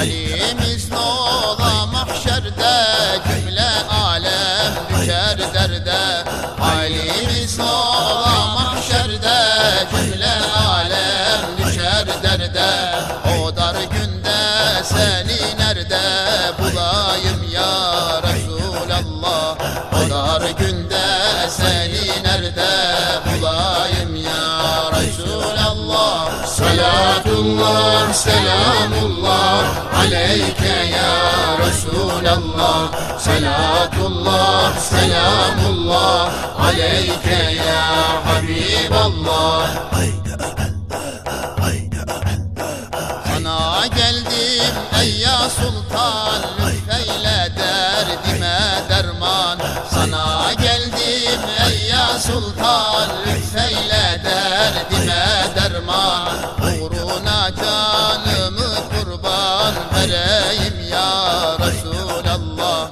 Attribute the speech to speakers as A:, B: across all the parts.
A: Halimiz ne ola mahşerde Cümle alem düşer derde. Halimiz ne ola mahşerde Cümle alem düşer derde. O dar günde seni nerede bulayım ya Resulallah? O dar günde seni nerede bulayım ya Resulallah? Salatullah, selamullah aleyke ya Resulallah Salatullah, selamullah aleyke ya Habiballah Sana geldim ey ya sultan Lütfeyle derdime derman Sana geldim ey ya sultan Lütfeyle derdime derman vereyim ya Resulallah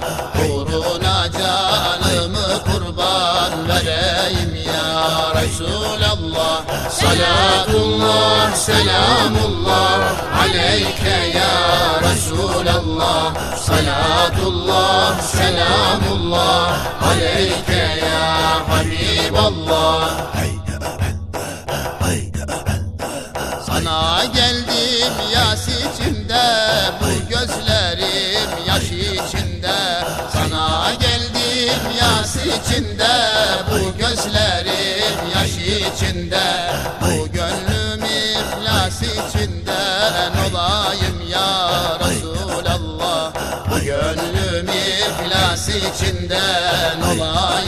A: Uğruna canımı kurban vereyim ya Resulallah. Salatullah, selamullah aleyke ya Resulallah. Salatullah, selamullah aleyke ya Habiballah. Sana geldim içinde Bu gözlerim yaş içinde. Bu gönlüm iflas içinden olayım ya Resulallah. Bu gönlüm iflas içinden olayım